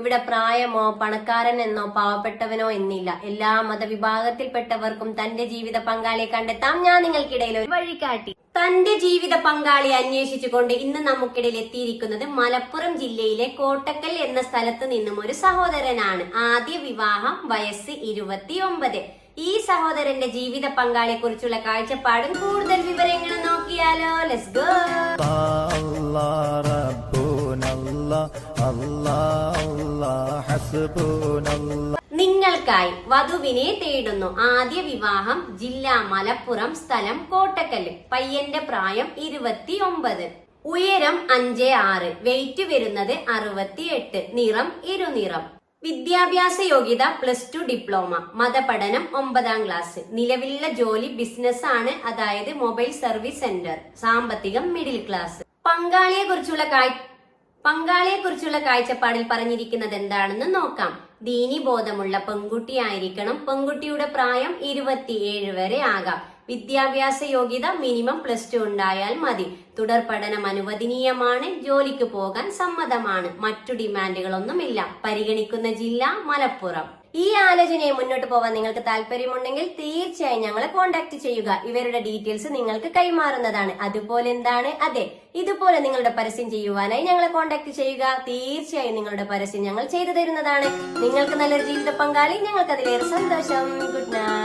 ഇവിടെ പ്രായമോ പണക്കാരൻ എന്നോ പാവപ്പെട്ടവനോ എന്നില്ല. എല്ലാ മതവിഭാഗത്തിൽപ്പെട്ടവർക്കും തന്റെ ജീവിത പങ്കാളിയെ കണ്ടെത്താം. ഞാൻ നിങ്ങൾക്കിടയിൽ ഒരു വഴികാട്ടി. തന്റെ ജീവിത പങ്കാളിയെ അന്വേഷിച്ചുകൊണ്ട് ഇന്ന് നമുക്കിടയിൽ എത്തിയിരിക്കുന്നത് മലപ്പുറം ജില്ലയിലെ കോട്ടക്കൽ എന്ന സ്ഥലത്ത് നിന്നും ഒരു സഹോദരനാണ്. ആദ്യ വിവാഹം വയസ്സ് ഇരുപത്തി ഒമ്പത് ഈ സഹോദരന്റെ ജീവിത പങ്കാളിയെ കുറിച്ചുള്ള കാഴ്ചപ്പാടും കൂടുതൽ വിവരങ്ങൾ നോക്കിയാലോ. ലെറ്റ്സ് ഗോ നിങ്ങൾക്കായി വധുവിനെ തേടുന്നു. ആദ്യ വിവാഹം ജില്ല മലപ്പുറം സ്ഥലം കോട്ടക്കൽ. പയ്യന്റെ പ്രായം ഇരുപത്തി ഒമ്പത് ഉയരം അഞ്ച് ആറ്. വെയിറ്റ് വരുന്നത് അറുപത്തി എട്ട് നിറം ഇരുനിറം. വിദ്യാഭ്യാസ യോഗ്യത പ്ലസ് ടു ഡിപ്ലോമ. മതപഠനം ഒമ്പതാം ക്ലാസ്. നിലവിലുള്ള ജോലി ബിസിനസ് ആണ്. അതായത് മൊബൈൽ സർവീസ് സെന്റർ. സാമ്പത്തികം മിഡിൽ ക്ലാസ്. പങ്കാളിയെ കുറിച്ചുള്ള കാഴ്ച പങ്കാളിയെ കുറിച്ചുള്ള കാഴ്ചപ്പാടിൽ പറഞ്ഞിരിക്കുന്നത് എന്താണെന്ന് നോക്കാം. ദീനി ബോധമുള്ള പെൺകുട്ടിയായിരിക്കണം. പെൺകുട്ടിയുടെ പ്രായം ഇരുപത്തിയേഴ് വരെ ആകാം. വിദ്യാഭ്യാസ യോഗ്യത മിനിമം പ്ലസ് ടു ഉണ്ടായാൽ മതി. തുടർ പഠനം അനുവദനീയമാണ്. ജോലിക്ക് പോകാൻ സമ്മതമാണ്. മറ്റു ഡിമാൻഡുകളൊന്നുമില്ല. പരിഗണിക്കുന്ന ജില്ല മലപ്പുറം. ഈ ആലോചനയെ മുന്നോട്ട് പോകാൻ നിങ്ങൾക്ക് താല്പര്യമുണ്ടെങ്കിൽ തീർച്ചയായും ഞങ്ങളെ കോൺടാക്ട് ചെയ്യുക. ഇവരുടെ ഡീറ്റെയിൽസ് നിങ്ങൾക്ക് കൈമാറുന്നതാണ്. അതുപോലെ എന്താണ്? അതെ ഇതുപോലെ നിങ്ങളുടെ പരസ്യം ചെയ്യുവാനായി ഞങ്ങളെ കോൺടാക്ട് ചെയ്യുക. തീർച്ചയായും നിങ്ങളുടെ പരസ്യം ഞങ്ങൾ ചെയ്തു തരുന്നതാണ്. നിങ്ങൾക്ക് നല്ലൊരു ജീവിത പങ്കാളി. ഞങ്ങൾക്ക് അതിലേറെ സന്തോഷം. Good night